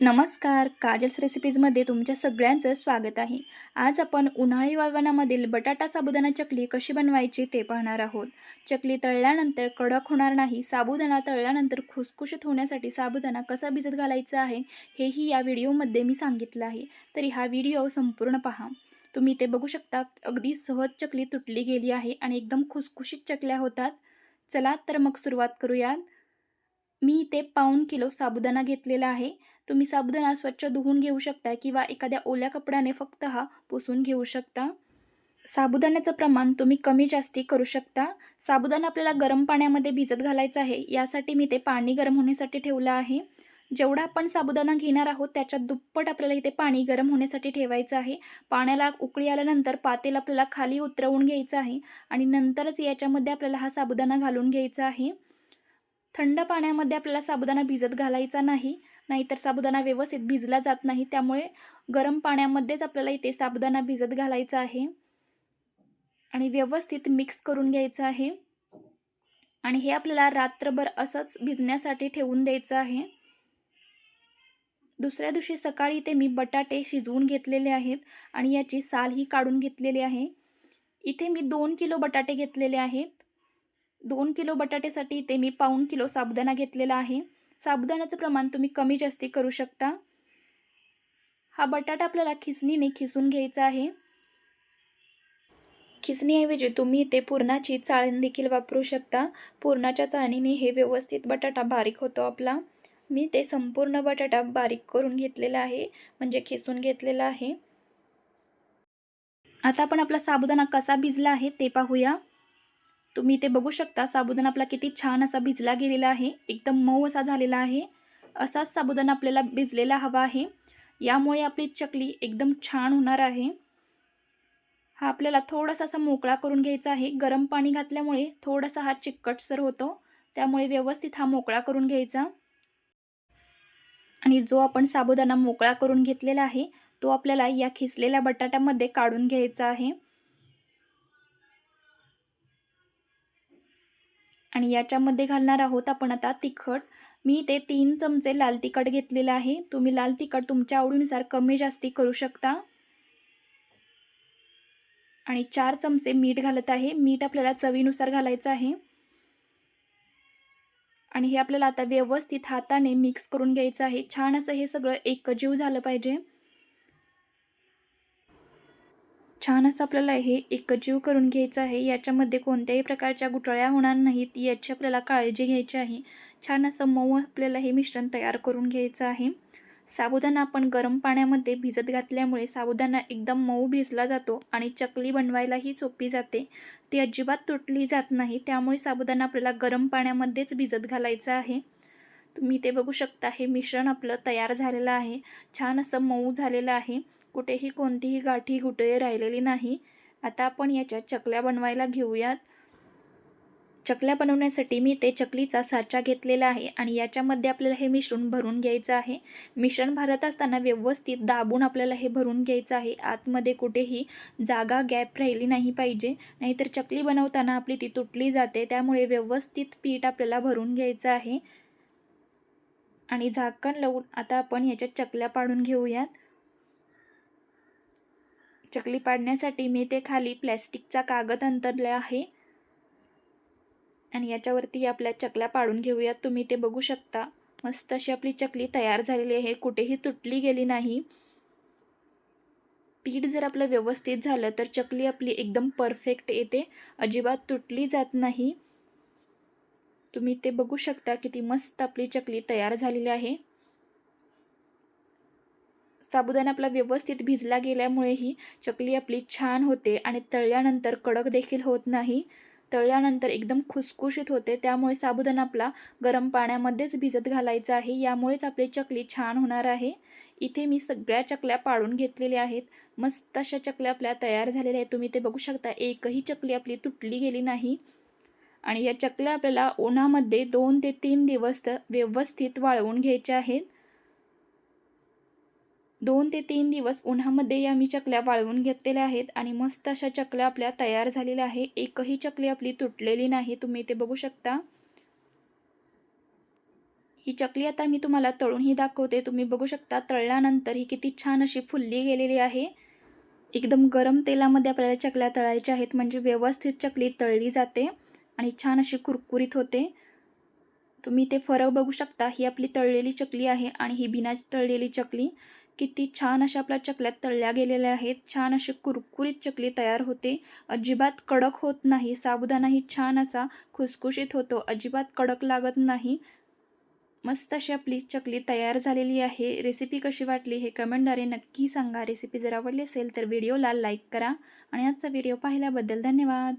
नमस्कार काजल्स रेसिपीजमध्ये तुमच्या सगळ्यांचं स्वागत आहे. आज आपण उन्हाळी वाळवणामधील बटाटा साबुदाणा चकली कशी बनवायची ते पाहणार आहोत. चकली तळल्यानंतर कडक होणार नाही साबुदाणा तळल्यानंतर खुसखुशीत होण्यासाठी साबुदाणा कसा भिजत घालायचा आहे हेही या व्हिडिओमध्ये मी सांगितलं आहे. तरी हा व्हिडिओ संपूर्ण पहा. तुम्ही ते बघू शकता अगदी सहज चकली तुटली गेली आहे आणि एकदम खुसखुशीत चकल्या होतात. चला तर मग सुरुवात करूयात. मी इथे पाऊण किलो साबुदाणा घेतलेला आहे. तुम्ही साबुदाणा स्वच्छ धुवून घेऊ शकता किंवा एखाद्या ओल्या कपड्याने फक्त हा पुसून घेऊ शकता. साबुदाण्याचं प्रमाण तुम्ही कमी जास्ती करू शकता. साबुदाणा आपल्याला गरम पाण्यामध्ये भिजत घालायचं आहे. यासाठी मी ते पाणी गरम होण्यासाठी ठेवलं आहे. जेवढा आपण साबुदाणा घेणार आहोत त्याच्यात दुप्पट आपल्याला इथे पाणी गरम होण्यासाठी ठेवायचं आहे. पाण्याला उकळी आल्यानंतर पातेल आपल्याला खाली उतरवून घ्यायचं आहे आणि नंतरच याच्यामध्ये आपल्याला हा साबुदाणा घालून घ्यायचा आहे. थंड पाण्यामध्ये आपल्याला साबुदाणा भिजत घालायचा नाही नाहीतर साबुदाणा व्यवस्थित भिजला जात नाही त्यामुळे गरम पाण्यामध्येच आपल्याला इथे साबुदाणा भिजत घालायचा आहे. आणि व्यवस्थित मिक्स करून घ्यायचं आहे. आणि हे आपल्याला रात्रभर असंच भिजण्यासाठी ठेवून द्यायचं आहे. दुसऱ्या दिवशी सकाळी ते मी बटाटे शिजवून घेतलेले आहेत आणि याची सालही काढून घेतलेली आहे. इथे मी दोन किलो बटाटे घेतलेले आहेत दोन किलो बटाट्यासाठी ते मी पाऊण किलो साबुदाणा घेतलेला आहे. साबुदाण्याचं प्रमाण तुम्ही कमी जास्ती करू शकता. हा बटाटा आपल्याला खिसणीने खिसून घ्यायचा आहे. खिसणीऐवजी तुम्ही इथे पुरणाची चाळण देखील वापरू शकता. पुरणाच्या चाळणीने हे व्यवस्थित बटाटा बारीक होतो आपला. मी ते संपूर्ण बटाटा बारीक करून घेतलेला आहे म्हणजे खिसून घेतलेला आहे. आता आपण आपला साबुदाणा कसा भिजला आहे ते पाहूया. तुम्ही ते बघू शकता साबुदाणा आपला किती छान असा भिजला गेलेला आहे. एकदम मऊ असा झालेला आहे. असाच साबुदाणा आपल्याला भिजलेला हवा आहे. यामुळे आपली चकली एकदम छान होणार आहे. हा आपल्याला थोडासा असा मोकळा करून घ्यायचा आहे. गरम पाणी घातल्यामुळे थोडासा हा चिकटसर होतो. त्यामुळे व्यवस्थित हा मोकळा करून घ्यायचा. आणि जो आपण साबुदाणा मोकळा करून घेतलेला आहे तो आपल्याला या खिसलेल्या बटाट्यामध्ये काढून घ्यायचा आहे. आणि याच्यामध्ये घालणार आहोत आपण आता तिखट. मी ते तीन चमचे लाल तिखट घेतलेलं आहे. तुम्ही लाल तिखट तुमच्या आवडीनुसार कमी जास्ती करू शकता. आणि चार चमचे मीठ घालत आहे. मीठ आपल्याला चवीनुसार घालायचं आहे. आणि हे आपल्याला आता व्यवस्थित हाताने मिक्स करून घ्यायचं आहे. छान असं हे सगळं एकजीव झालं पाहिजे. छान असं आपल्याला हे एकजीव करून घ्यायचं आहे. याच्यामध्ये कोणत्याही प्रकारच्या गुठळ्या होणार नाहीत याची आपल्याला काळजी घ्यायची आहे. छान असं मऊ आपल्याला हे मिश्रण तयार करून घ्यायचं आहे. साबुदाणा आपण गरम पाण्यामध्ये भिजत घातल्यामुळे साबुदाणा एकदम मऊ भिजला जातो आणि चकली बनवायलाही सोपी जाते. ती अजिबात तुटली जात नाही त्यामुळे साबुदाणा आपल्याला गरम पाण्यामध्येच भिजत घालायचं आहे. तुम्ही ते बघू शकता हे मिश्रण आपलं तयार झालेलं आहे. छान असं मऊ झालेलं आहे. कुठेही कोणतीही गाठी गुटळे राहिलेली नाही. आता आपण याच्या चकल्या बनवायला घेऊयात. चकल्या बनवण्यासाठी मी ते चकलीचा साचा घेतलेला आहे आणि याच्यामध्ये आपल्याला हे मिश्रण भरून घ्यायचं आहे. मिश्रण भरत असताना व्यवस्थित दाबून आपल्याला हे भरून घ्यायचं आहे. आतमध्ये कुठेही जागा गॅप राहिली नाही पाहिजे. नाहीतर चकली बनवताना आपली ती तुटली जाते. त्यामुळे व्यवस्थित पीठ आपल्याला भरून घ्यायचं आहे. आणि झाकण लावून आता आपण याच्यात चकल्या पाडून घेऊयात. चकली पाडण्यासाठी मी ते खाली प्लॅस्टिकचा कागद अंतरला आहे. आणि याच्यावरती आपल्या चकल्या पाडून घेऊयात. तुम्ही ते बघू शकता. मस्त अशी आपली चकली तयार झालेली आहे. कुठेही तुटली गेली नाही. पीठ जर आपलं व्यवस्थित झालं तर चकली आपली एकदम परफेक्ट येते. अजिबात तुटली जात नाही. तुम्ही ते बघू शकता किती मस्त आपली चकली तयार झालेली आहे. साबुदाणा आपला व्यवस्थित भिजला गेल्यामुळे ही चकली आपली छान होते आणि तळल्यानंतर कडक देखील होत नाही. तळल्यानंतर एकदम खुसखुशीत होते. त्यामुळे साबुदाणा आपला गरम पाण्यामध्येच भिजत घालायचा आहे. यामुळेच आपली चकली छान होणार आहे. इथे मी सगळ्या चकल्या पाळून घेतलेल्या आहेत. मस्त अशा चकल्या आपल्या तयार झालेल्या आहेत. तुम्ही ते बघू शकता. एकही चकली आपली तुटली गेली नाही. आणि या चकल्या आपल्याला उन्हामध्ये दोन ते तीन दिवस व्यवस्थित वाळवून घ्यायच्या आहेत. दोन ते तीन दिवस उन्हामध्ये या मी चकल्या वाळवून घेतलेल्या आहेत आणि मस्त अशा चकल्या आपल्या तयार झालेल्या आहे. एकही चकली आपली तुटलेली नाही. तुम्ही ते बघू शकता. ही चकली आता मी तुम्हाला तळूनही दाखवते. तुम्ही बघू शकता तळल्यानंतर ही किती छान अशी फुलली गेलेली आहे. एकदम गरम तेलामध्ये आपल्याला चकल्या तळायच्या आहेत. म्हणजे व्यवस्थित चकली तळली जाते आणि छान अशी कुरकुरीत होते. तुम्ही ते फरक बघू शकता. ही आपली तळलेली चकली आहे आणि ही बिना तळलेली चकली. किती छान अशा आपल्या चकल्यात तळल्या गेलेल्या आहेत. छान अशी कुरकुरीत चकली तयार होते. अजिबात कडक होत नाही. साबुदाणाही छान असा खुसखुशीत होतो. अजिबात कडक लागत नाही. मस्त अशी आपली चकली तयार झालेली आहे. रेसिपी कशी वाटली हे कमेंटद्वारे नक्की सांगा. रेसिपी जर आवडली असेल तर व्हिडिओला लाईक करा. आणि आजचा व्हिडिओ पाहिल्याबद्दल धन्यवाद.